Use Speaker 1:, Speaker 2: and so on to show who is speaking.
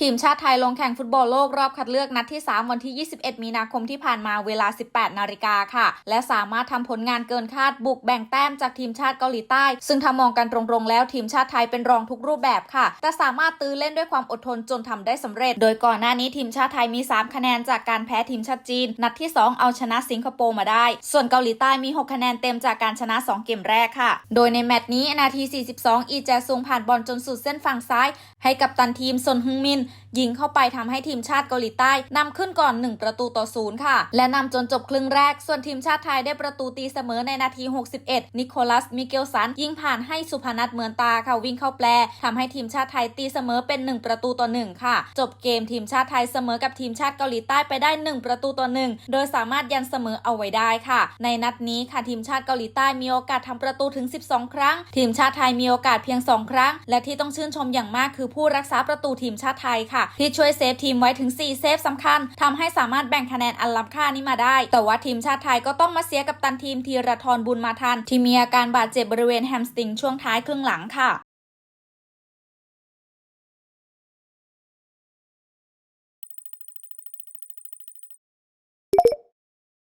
Speaker 1: ทีมชาติไทยลงแข่งฟุตบอลโลกรอบคัดเลือกนัดที่ 3 วันที่ 21 มีนาคมที่ผ่านมาเวลา 18 นาฬิกาค่ะ และสามารถทำผลงานเกินคาดบุกแบ่งแต้มจากทีมชาติเกาหลีใต้ ซึ่งถ้ามองกันตรงๆแล้วทีมชาติไทยเป็นรองทุกรูปแบบค่ะ แต่สามารถตื้อเล่นด้วยความอดทนจนทำได้สำเร็จ โดยก่อนหน้านี้ทีมชาติไทยมี 3 คะแนนจากการแพ้ทีมชาติจีน นัดที่ 2 เอาชนะสิงคโปร์มาได้ ส่วนเกาหลีใต้มี 6 คะแนนเต็มจากการชนะ 2 เกมแรกค่ะ โดยในแมตช์นี้นาที 42 อีแจซุงผ่านบอลจนสุดเส้นฝั่งซ้าย ให้กับตันทีมซนฮึงมินยิงเข้าไปทำให้ทีมชาติเกาหลีใต้นำขึ้นก่อน 1 ประตูต่อศูนย์ค่ะ และนำจนจบครึ่งแรก ส่วนทีมชาติไทยได้ประตูตีเสมอในนาที 61 นิโคลัส มิเกลสัน ยิงผ่านให้สุพนัทเหมือนตาค่ะวิ่งเข้าแปลทำให้ทีมชาติไทยตีเสมอเป็น 1 ประตูต่อ 1 ค่ะ จบเกมทีมชาติไทยเสมอกับทีมชาติเกาหลีใต้ไปได้ 1 ประตูต่อ 1 โดยสามารถยันเสมอเอาไว้ได้ค่ะ ในนัดนี้ค่ะทีมชาติเกาหลีใต้มีโอกาสทำประตูถึง 12 ครั้ง ทีมชาติไทยมีโอกาสเพียง 2 ครั้ง และที่ต้องชื่นชมอย่างมากคือผู้รักษาประตูทีมชาติไทยค่ะ ที่ช่วยเซฟทีมไว้ถึง 4 เซฟสำคัญทำให้สามารถแบ่งคะแนนอันล้ำค่านี้มาได้ แต่ว่าทีมชาติไทยก็ต้องมาเสียกับตันทีมทีรทรบุญมาทัน ที่มีอาการบาดเจ็บบริเวณแฮมสตริงช่วงท้ายครึ่งหลังค่ะ